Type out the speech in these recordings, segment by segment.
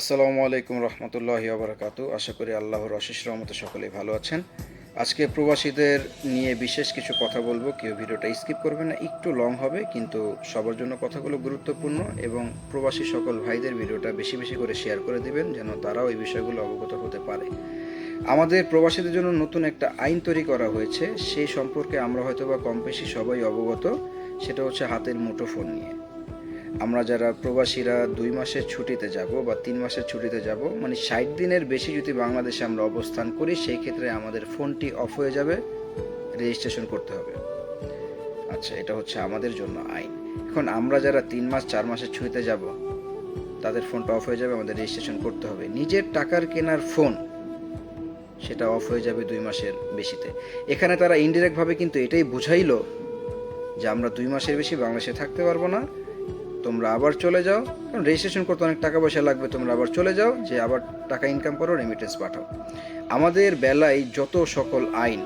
আসসালামু আলাইকুম রহমতুল্লাহি আবরাকাতু আশা করি আল্লাহর অশেষ রহমতে সকলেই ভালো আছেন। আজকে প্রবাসীদের নিয়ে বিশেষ কিছু কথা বলব। কেউ ভিডিওটা স্কিপ করবে না, একটু লং হবে, কিন্তু সবার জন্য কথাগুলো গুরুত্বপূর্ণ এবং প্রবাসী সকল ভাইদের ভিডিওটা বেশি বেশি করে শেয়ার করে দিবেন, যেন তারাও এই বিষয়গুলো অবগত হতে পারে। আমাদের প্রবাসীদের জন্য নতুন একটা আইন তৈরি করা হয়েছে। সেই সম্পর্কে আমরা হয়তো বা কম বেশি সবাই অবগত। সেটা হচ্ছে হাতের মুঠো ফোন নিয়ে। আমরা যারা প্রবাসীরা দুই মাসের ছুটিতে যাব বা তিন মাসের ছুটিতে যাব মানে ষাট দিনের বেশি যদি বাংলাদেশে আমরা অবস্থান করি, সেই ক্ষেত্রে আমাদের ফোনটি অফ হয়ে যাবে, রেজিস্ট্রেশন করতে হবে। আচ্ছা এটা হচ্ছে আমাদের জন্য আইন। এখন আমরা যারা তিন মাস, চার মাসের ছুটিতে যাব, তাদের ফোনটা অফ হয়ে যাবে, আমাদের রেজিস্ট্রেশন করতে হবে। নিজের টাকার কেনার ফোন, সেটা অফ হয়ে যাবে দুই মাসের বেশিতে। এখানে তারা ইনডিরেক্টভাবে কিন্তু এটাই বুঝাইলো যে আমরা দুই মাসের বেশি বাংলাদেশে থাকতে পারব না। তোমরা আবার চলে যাও। কারণ রেজিস্ট্রেশন করতে অনেক টাকা পয়সা লাগবে, তোমরা আবার চলে যাও, যে আবার টাকা ইনকাম করো রেমিটেন্স পাঠাও। আমাদের বেলায় যত সকল আইন,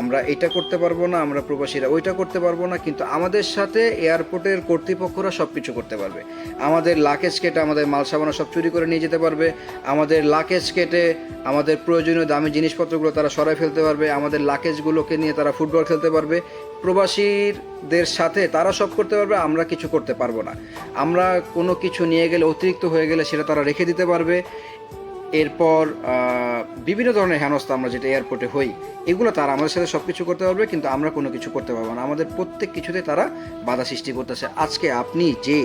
আমরা এটা করতে পারব না, আমরা প্রবাসীরা ওইটা করতে পারব না, কিন্তু আমাদের সাথে এয়ারপোর্টের কর্তৃপক্ষরা সব কিছু করতে পারবে। আমাদের লাকেজ কেটে আমাদের মাল সাবানা সব চুরি করে নিয়ে যেতে পারবে। আমাদের লাকেজ কেটে আমাদের প্রয়োজনীয় দামি জিনিসপত্রগুলো তারা সরাই ফেলতে পারবে। আমাদের লাকেজগুলোকে নিয়ে তারা ফুটবল খেলতে পারবে। প্রবাসীদের সাথে তারা সব করতে পারবে, আমরা কিছু করতে পারব না। আমরা কোনো কিছু নিয়ে গেলে, অতিরিক্ত হয়ে গেলে সেটা তারা রেখে দিতে পারবে। এরপর বিভিন্ন ধরনের হেনস্থা আমরা যেটা এয়ারপোর্টে হই, এগুলো তারা আমাদের সাথে সব কিছু করতে পারবে, কিন্তু আমরা কোনো কিছু করতে পারব না। আমাদের প্রত্যেক কিছুতে তারা বাধা সৃষ্টি করতেছে। আজকে আপনি যে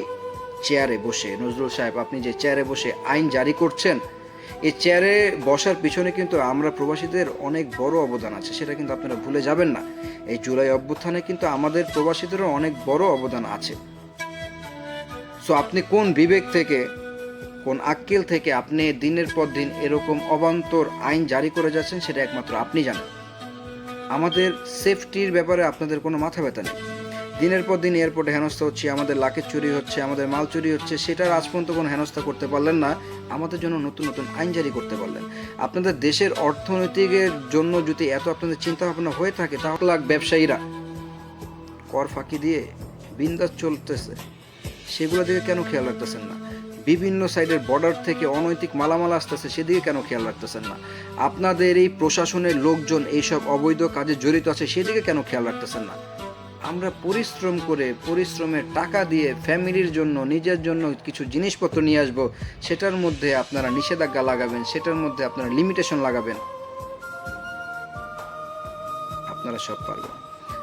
চেয়ারে বসে, নজরুল সাহেব, আপনি যে চেয়ারে বসে আইন জারি করছেন এই চেয়ারে বসার পিছনে কিন্তু আমরা প্রবাসীদের অনেক বড় অবদান আছে, সেটা কিন্তু আপনারা ভুলে যাবেন না। এই জুলাই অভ্যুত্থানে কিন্তু আমাদের প্রবাসীদেরও অনেক বড় অবদান আছে। সো আপনি কোন বিবেক থেকে, কোন আক্কেল থেকে আপনি দিনের পর দিন এরকম অবান্তর আইন জারি করে যাচ্ছেন, সেটা একমাত্র আপনি জানেন। আমাদের সেফটির ব্যাপারে আপনাদের কোনো মাথা ব্যথা নেই। দিনের পর দিন এয়ারপোর্টে হেনস্থা হচ্ছে, আমাদের লাকেজ চুরি হচ্ছে, আমাদের মাল চুরি হচ্ছে সেটার আজ পর্যন্ত কোনো হেনস্থা করতে পারলেন না, আমাদের জন্য নতুন নতুন আইন জারি করতে পারলেন। আপনাদের দেশের অর্থনৈতিকের জন্য যদি এত আপনাদের চিন্তা ভাবনা হয়ে থাকে, তাহলে লাখ ব্যবসায়ীরা কর ফাঁকি দিয়ে বিন্দাস চলতেছে। সেগুলো দিকে কেন খেয়াল রাখতেছেন না? বিভিন্ন সাইডের বর্ডার থেকে অনৈতিক মালামাল আসতেছে, সেদিকে কেন খেয়াল রাখতেছেন না? আপনাদের এই প্রশাসনের লোকজন এইসব অবৈধ কাজে জড়িত আছে, সেদিকে কেন খেয়াল রাখতেছেন না? আমরা পরিশ্রম করে পরিশ্রমের টাকা দিয়ে ফ্যামিলির জন্য, নিজের জন্য কিছু জিনিসপত্র নিয়ে আসব, সেটার মধ্যে আপনারা নিষেধাজ্ঞা লাগাবেন, সেটার মধ্যে আপনারা লিমিটেশন লাগাবেন। আপনারা সব পারবেন।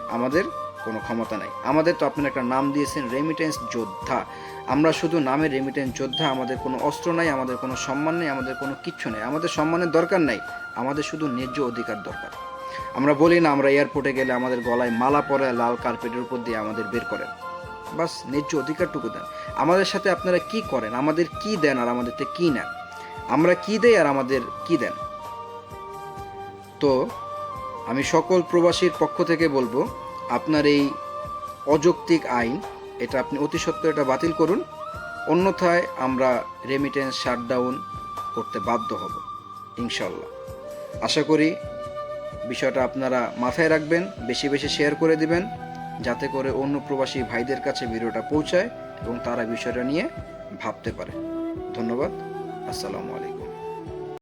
আমাদের কোনো ক্ষমতা নাই। আমাদের তো আপনারা একটা নাম দিয়েছেন রেমিটেন্স যোদ্ধা। আমরা শুধু নামের রেমিটেন্স যোদ্ধা, আমাদের কোনো অস্ত্র নাই, আমাদের কোনো সম্মান নেই, আমাদের কোনো কিচ্ছু নেই। আমাদের সম্মানের দরকার নাই। আমাদের শুধু ন্যায্য অধিকার দরকার। আমরা বলি না, আমরা এয়ারপোর্টে গেলে আমাদের গলায় মালা পরে লাল কার্পেটের উপর দিয়ে আমাদের বের করেন। বাস, ন্যায্য অধিকারটুকু দেন। আমাদের সাথে আপনারা কি করেন? আমাদের কি দেন আর আমাদেরতে কি নেন? আমরা কি দেই আর আমাদের কি দেন? তো, আমি সকল প্রবাসীর পক্ষ থেকে বলব, আপনার এই অযৌক্তিক আইন, এটা আপনি অতি সত্ত্বর এটা বাতিল করুন। অন্যথায় আমরা রেমিটেন্স শাটডাউন করতে বাধ্য হব ইনশাল্লাহ আশা করি বিষয়টা আপনারা মাথায় রাখবেন, বেশি বেশি শেয়ার করে দিবেন, যাতে করে অন্য প্রবাসী ভাইদের কাছে ভিডিওটা পৌঁছায় এবং তারা বিষয়টা নিয়ে ভাবতে পারে। ধন্যবাদ, আসসালামু আলাইকুম।